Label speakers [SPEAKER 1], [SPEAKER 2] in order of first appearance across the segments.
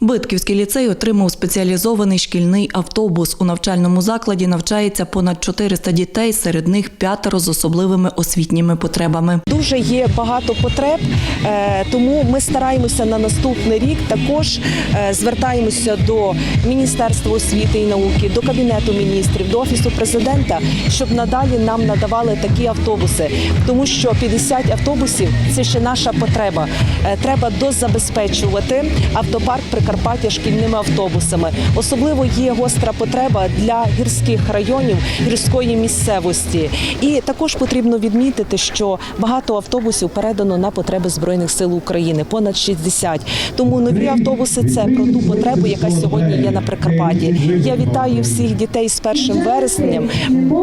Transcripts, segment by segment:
[SPEAKER 1] Битківський ліцей отримав спеціалізований шкільний автобус. У навчальному закладі навчається понад 400 дітей, серед них п'ятеро з особливими освітніми потребами.
[SPEAKER 2] Дуже є багато потреб, е, тому ми стараємося на наступний рік. Також е, звертаємося до Міністерства освіти і науки, до кабінету міністрів, до офісу президента, щоб надалі нам надавали такі автобуси, тому що 50 автобусів це ще наша потреба. Е, Треба дозабезпечувати автопарк Прикарпаття шкільними автобусами. Особливо є гостра потреба для гірських районів гірської місцевості. І також потрібно відмітити, що багато автобусів передано на потреби збройних сил України, понад 60. Тому нові автобуси це про ту потребу, яка сьогодні є на Прикарпатті. Я вітаю всіх дітей з першим вереснем.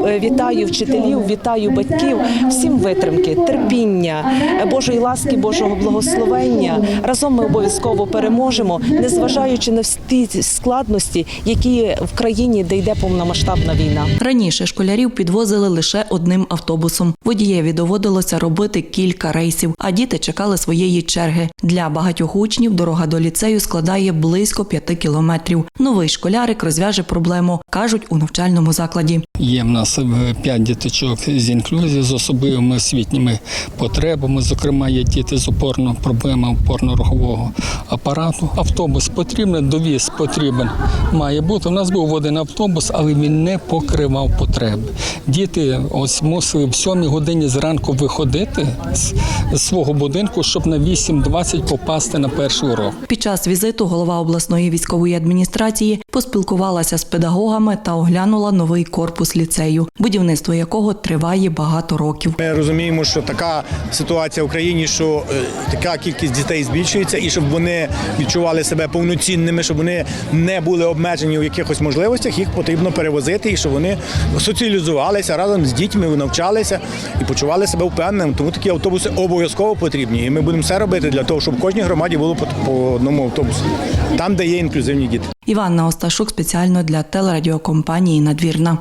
[SPEAKER 2] е, Вітаю вчителів, вітаю батьків. Всім витримки, терпіння, Божої ласки, Божого благословення. Разом ми обов'язково переможемо, незважаючи на всі ті складності, які в країні, де йде повномасштабна війна.
[SPEAKER 1] Раніше школярів підвозили лише одним автобусом. Водієві доводилося робити кілька рейсів, а діти чекали своєї черги. Для багатьох учнів дорога до ліцею складає близько п'яти кілометрів. Новий школярик розв'яже проблему, кажуть у навчальному закладі.
[SPEAKER 3] Є в нас е, п'ять діточок з інклюзією, з особливими освітніми потребами. Зокрема, є діти з опорно проблемами опорно-рухового апарату. Автобус потрібен, довіз потрібен. Має бути. У нас був один автобус, але він не покривав потреби. Діти ось мусили в сьомій годині зранку виходити з свого будинку, щоб на 8.20 попасти на перший урок.
[SPEAKER 1] Під час візиту голова обласної військової адміністрації поспілкувалася з педагогами та оглянула новий корпус ліцею, будівництво якого триває багато років.
[SPEAKER 4] Ми розуміємо, що така ситуація в країні, що е, така кількість дітей збільшується, і щоб вони відчували себе повноцінними, щоб вони не були обмежені у якихось можливостях, їх потрібно перевозити, і щоб вони соціалізувалися разом з дітьми, навчалися і почували себе впевненими. Тому такі автобуси обов'язково потрібні. І ми будемо все робити для того, щоб кожній громаді було по одному автобусу, там, де є інклюзивні діти.
[SPEAKER 1] Іванна Осташук спеціально для телерадіокомпанії Надвірна.